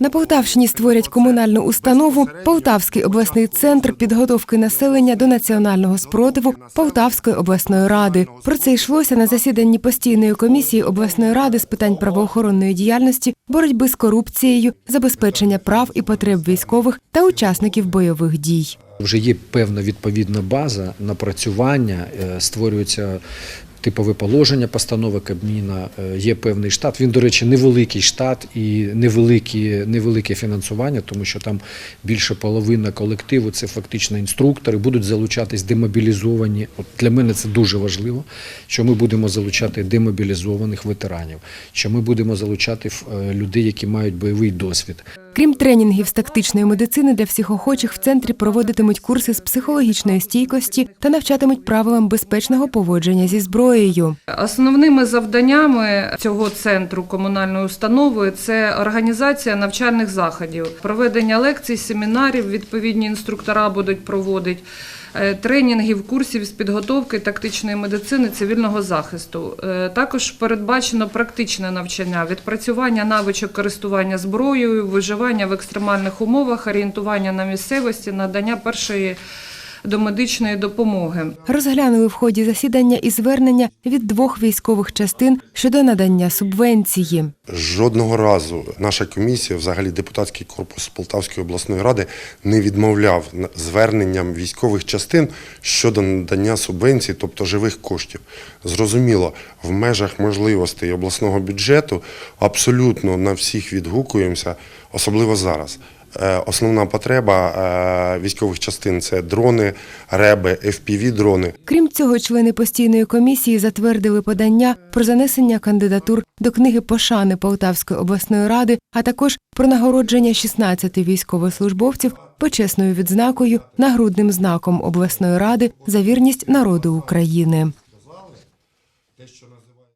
На Полтавщині створять комунальну установу Полтавський обласний центр підготовки населення до національного спротиву Полтавської обласної ради. Про це йшлося на засіданні постійної комісії обласної ради з питань правоохоронної діяльності, боротьби з корупцією, забезпечення прав і потреб військових та учасників бойових дій. Вже є певна відповідна база напрацювання, е, створюється типове положення постанови Кабміна, е, є певний штат. Він, до речі, невеликий штат і невеликі, невелике фінансування, тому що там більше половина колективу це фактично інструктори, будуть залучатись демобілізовані. От для мене це дуже важливо, що ми будемо залучати демобілізованих ветеранів, що ми будемо залучати е, людей, які мають бойовий досвід. Крім тренінгів з тактичної медицини для всіх охочих в центрі проводитимуть курси з психологічної стійкості та навчатимуть правилам безпечного поводження зі зброєю. Основними завданнями цього центру комунальної установи це організація навчальних заходів, проведення лекцій, семінарів. Відповідні інструктора будуть проводити. е, Тренінгів, курсів з підготовки тактичної медицини цивільного захисту. Е, Також передбачено практичне навчання, відпрацювання навичок користування зброєю, виживання в екстремальних умовах, орієнтування на місцевості, надання першої домедичної допомоги. Розглянули в ході засідання і звернення від двох військових частин щодо надання субвенції. Жодного разу наша комісія, взагалі депутатський корпус Полтавської обласної ради, не відмовляв зверненням військових частин щодо надання субвенцій, тобто живих коштів. Зрозуміло, в межах можливостей обласного бюджету абсолютно на всіх відгукуємося, особливо зараз. Е, Основна потреба е, військових частин це дрони, реби, FPV-дрони. Крім цього, члени постійної комісії затвердили подання про занесення кандидатур до книги пошани Полтавської обласної ради, а також про нагородження 16 військовослужбовців почесною відзнакою нагрудним знаком обласної ради за вірність народу України.